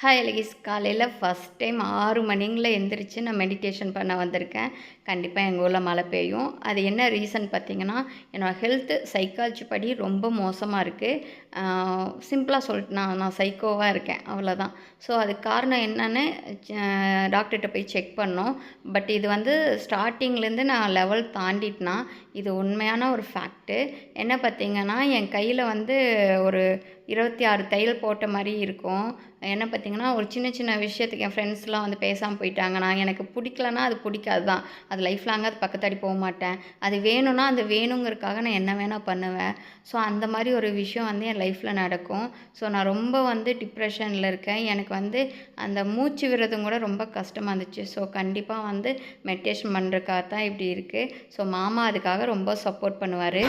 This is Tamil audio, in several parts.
ஹாய் லகிஸ் காலையில் ஃபஸ்ட் டைம் ஆறு மணிங்கில் எந்திரிச்சு நான் மெடிடேஷன் பண்ண வந்திருக்கேன். கண்டிப்பாக எங்கள் ஊரில் மழை பெய்யும். அது என்ன ரீசன் பார்த்தீங்கன்னா என்னோடய ஹெல்த்து சைக்காலஜி படி ரொம்ப மோசமாக இருக்குது சிம்பிளாக சொல்லிட்டு நான் நான் சைக்கோவாக இருக்கேன். அவ்வளோதான் ஸோ அதுக்கு காரணம் என்னன்னு டாக்டர்கிட்ட போய் செக் பண்ணோம். பட் இது வந்து ஸ்டார்டிங்லேருந்து நான் லெவல் தாண்டிட்டுனா இது உண்மையான ஒரு ஃபேக்ட்டு என்ன பார்த்தீங்கன்னா என் கையில் வந்து ஒரு இருபத்தி ஆறு தையல் போட்ட மாதிரி இருக்கும். என்ன பார்த்தீங்கன்னா ஒரு சின்ன சின்ன விஷயத்துக்கு என் ஃப்ரெண்ட்ஸ்லாம் வந்து பேசாமல் போயிட்டாங்க. நான் எனக்கு பிடிக்கலன்னா அது பிடிக்காது தான். அது லைஃப் லாங்காக அது பக்கத்தாடி போக மாட்டேன். அது வேணும்னா அது வேணுங்கிறதுக்காக நான் என்ன வேணால் பண்ணுவேன். ஸோ அந்த மாதிரி ஒரு விஷயம் வந்து என் லைஃப்பில் நடக்கும். ஸோ நான் ரொம்ப வந்து டிப்ரெஷனில் இருக்கேன். எனக்கு வந்து அந்த மூச்சு விடுறதும் கூட ரொம்ப கஷ்டமாக இருந்துச்சு. ஸோ கண்டிப்பாக வந்து மெடிடேஷன் பண்ணுறக்காக தான் இப்படி இருக்குது ஸோ மாமா அதுக்காக ரொம்ப சப்போர்ட் பண்ணுவார்.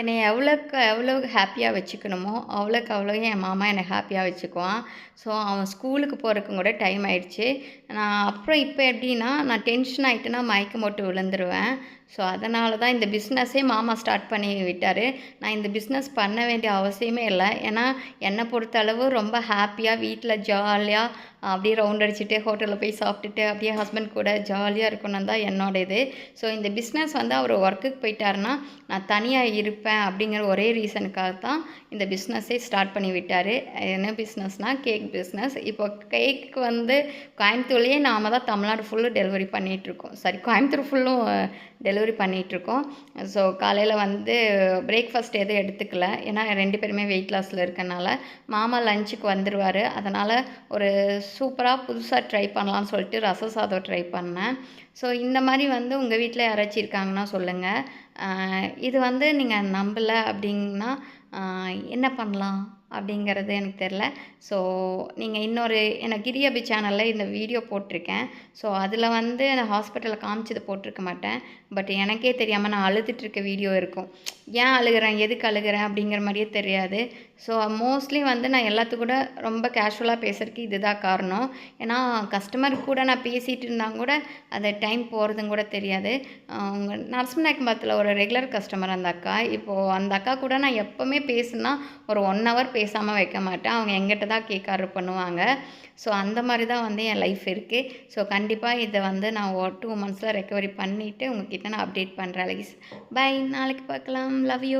என்னை எவ்வளோக்கு எவ்வளோ ஹாப்பியாக வச்சுக்கணுமோ அவ்வளோக்கு அவ்வளோ என் மாமா என்னை ஹாப்பியாக வச்சுக்குவான். ஸோ அவன் ஸ்கூலுக்கு போகிறக்கும் கூட டைம் ஆயிடுச்சு. நான் அப்புறம் இப்போ எப்படின்னா நான் டென்ஷன் ஆகிட்டேன்னா மயக்கம் போட்டு விழுந்துருவேன். ஸோ அதனால தான் இந்த பிஸ்னஸே மாமா ஸ்டார்ட் பண்ணி விட்டார். நான் இந்த பிஸ்னஸ் பண்ண வேண்டிய அவசியமே இல்லை. ஏன்னா என்னை பொறுத்தளவு ரொம்ப ஹாப்பியாக வீட்டில் ஜாலியாக அப்படியே ரவுண்ட் அடிச்சுட்டு ஹோட்டலில் போய் சாப்பிட்டுட்டு அப்படியே ஹஸ்பண்ட் கூட ஜாலியாக இருக்கணும் தான் என்னோட இது ஸோ இந்த பிஸ்னஸ் வந்து அவர் ஒர்க்குக்கு போயிட்டாருன்னா நான் தனியாக இருப்பேன் அப்படிங்கிற ஒரே ரீசனுக்காக தான் இந்த பிஸ்னஸே ஸ்டார்ட் பண்ணி விட்டார். என்ன பிஸ்னஸ்னால் கேக் பிஸ்னஸ் இப்போ கேக் வந்து கோயம்புத்தூர்லேயே நாம் தான் தமிழ்நாடு ஃபுல்லும் டெலிவரி பண்ணிகிட்ருக்கோம் சாரி கோயம்புத்தூர் ஃபுல்லும் டெலிவரி பண்ணிகிட்ருக்கோம் ஸோ காலையில் வந்து பிரேக்ஃபாஸ்ட் எதுவும் எடுத்துக்கல. ஏன்னா ரெண்டு பேருமே வெயிட் லாஸில் இருக்கனால மாமா லஞ்சுக்கு வந்துடுவார் அதனால் ஒரு சூப்பராக புதுசாக ட்ரை பண்ணலான்னு சொல்லிட்டு ரச சாதம் ட்ரை பண்ணேன். ஸோ இந்த மாதிரி வந்து உங்கள் வீட்டில் யாராச்சும் இருக்காங்கன்னா சொல்லுங்கள் இது வந்து நீங்கள் நம்பலை அப்படின்னா என்ன பண்ணலாம் அப்படிங்கிறது எனக்கு தெரில ஸோ நீங்கள் இன்னொரு எனக்கு கிரியபி சேனலில் இந்த வீடியோ போட்டிருக்கேன். ஸோ அதில் வந்து நான் ஹாஸ்பிட்டலில் காமிச்சது போட்டிருக்க மாட்டேன். பட் எனக்கே தெரியாமல் நான் அழுதுட்டுருக்க வீடியோ இருக்கும். ஏன் அழுகிறேன்? எதுக்கு அழுகிறேன்? அப்படிங்கிற மாதிரியே தெரியாது. ஸோ மோஸ்ட்லி வந்து நான் எல்லாத்துக்கூட கூட ரொம்ப கேஷுவலாக பேசுகிறதுக்கு இதுதான் காரணம். ஏன்னா கஸ்டமர் கூட நான் பேசிகிட்டு இருந்தால் கூட அது டைம் போகிறதும் கூட தெரியாது. உங்கள் நரசிம்மநாயக்கம்பத்தில் ஒரு ரெகுலர் கஸ்டமர் அந்த அக்கா. இப்போது அந்த அக்கா கூட நான் எப்போவுமே பேசுனா ஒரு ஒன் ஹவர் பேசாமல் வைக்க மாட்டேன். அவங்க எங்கிட்ட தான் கேக் ஆர்டர் பண்ணுவாங்க. ஸோ அந்த மாதிரி தான் வந்து என் லைஃப் இருக்குது ஸோ கண்டிப்பாக இதை வந்து நான் ஒரு டூ மந்த்ஸில் ரெக்கவரி பண்ணிவிட்டு உங்ககிட்ட நான் அப்டேட் பண்ணுறேன் லைஸ் பை நாளைக்கு பார்க்கலாம். Love you